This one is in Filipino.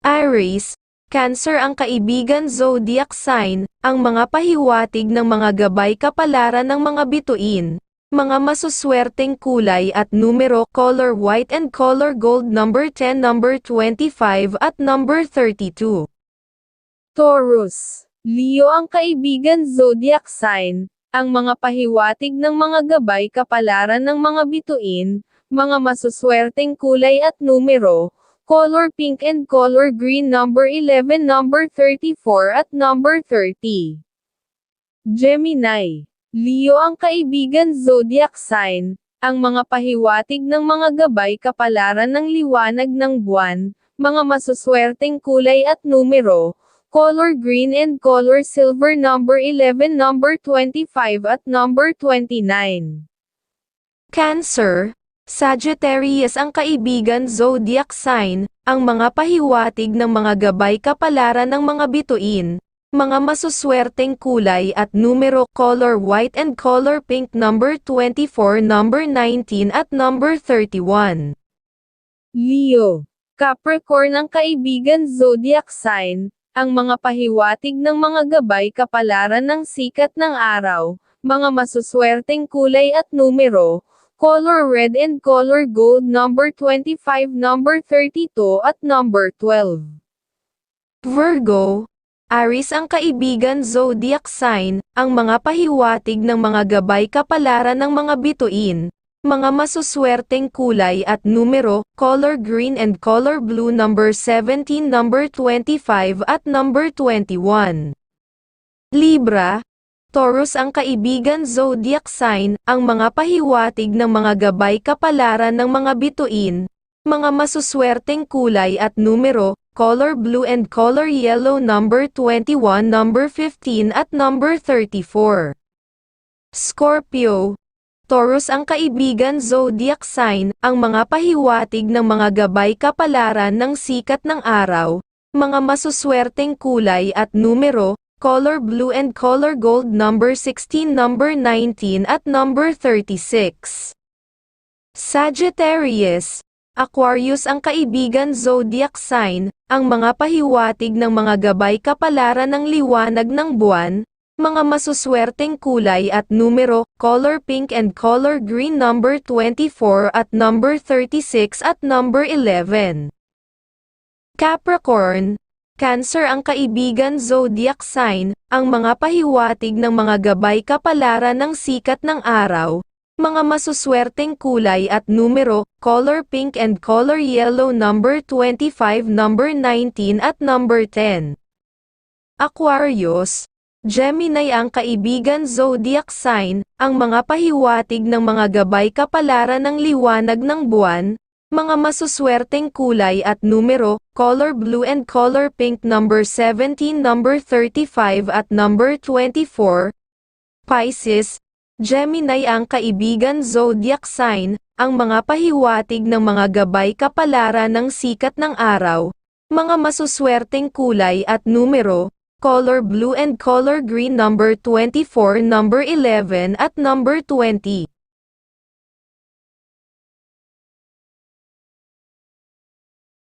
Aries, Cancer ang kaibigan zodiac sign, ang mga pahiwatig ng mga gabay kapalaran ng mga bituin, mga masuswerteng kulay at numero color white and color gold number 10 number 25 at number 32. Taurus, Leo ang kaibigan zodiac sign, ang mga pahiwatig ng mga gabay kapalaran ng mga bituin, mga masuswerteng kulay at numero, color pink and color green number 11 number 34 at number 30. Gemini. Leo ang kaibigan zodiac sign, ang mga pahiwatig ng mga gabay kapalaran ng liwanag ng buwan, mga masuswerteng kulay at numero, color green and color silver number 11 number 25 at number 29. Cancer, Sagittarius ang kaibigan zodiac sign, ang mga pahiwatig ng mga gabay kapalaran ng mga bituin, mga masuswerteng kulay at numero color white and color pink number 24 number 19 at number 31. Leo, Capricorn ang kaibigan zodiac sign, ang mga pahiwatig ng mga gabay kapalaran ng sikat ng araw, mga masuswerteng kulay at numero, color red and color gold number 25 number 32 at number 12. Virgo, Aries ang kaibigan zodiac sign, ang mga pahiwatig ng mga gabay kapalaran ng mga bituin, mga masuswerteng kulay at numero, color green and color blue number 17 number 25 at number 21. Libra, Taurus ang kaibigan zodiac sign, ang mga pahiwatig ng mga gabay kapalaran ng mga bituin, mga masuswerteng kulay at numero, color blue and color yellow number 21 number 15 at number 34. Scorpio, Taurus ang kaibigan zodiac sign, ang mga pahiwatig ng mga gabay kapalaran ng sikat ng araw, mga masuswerteng kulay at numero, color blue and color gold number 16 number 19 at number 36. Sagittarius, Aquarius ang kaibigan zodiac sign, ang mga pahiwatig ng mga gabay kapalaran ng liwanag ng buwan, mga masuswerteng kulay at numero, color pink and color green number 24 at number 36 at number 11. Capricorn, Cancer ang kaibigan zodiac sign, ang mga pahiwatig ng mga gabay kapalaran ng sikat ng araw, mga masuswerteng kulay at numero, color pink and color yellow number 25 number 19 at number 10. Aquarius, Gemini ang kaibigan zodiac sign, ang mga pahiwatig ng mga gabay kapalaran ng liwanag ng buwan, mga masuswerteng kulay at numero, color blue and color pink number 17 number 35 at number 24. Pisces, Gemini ang kaibigan zodiac sign, ang mga pahiwatig ng mga gabay kapalaran ng sikat ng araw, mga masuswerteng kulay at numero, color blue and color green number 24 number 11 at number 20.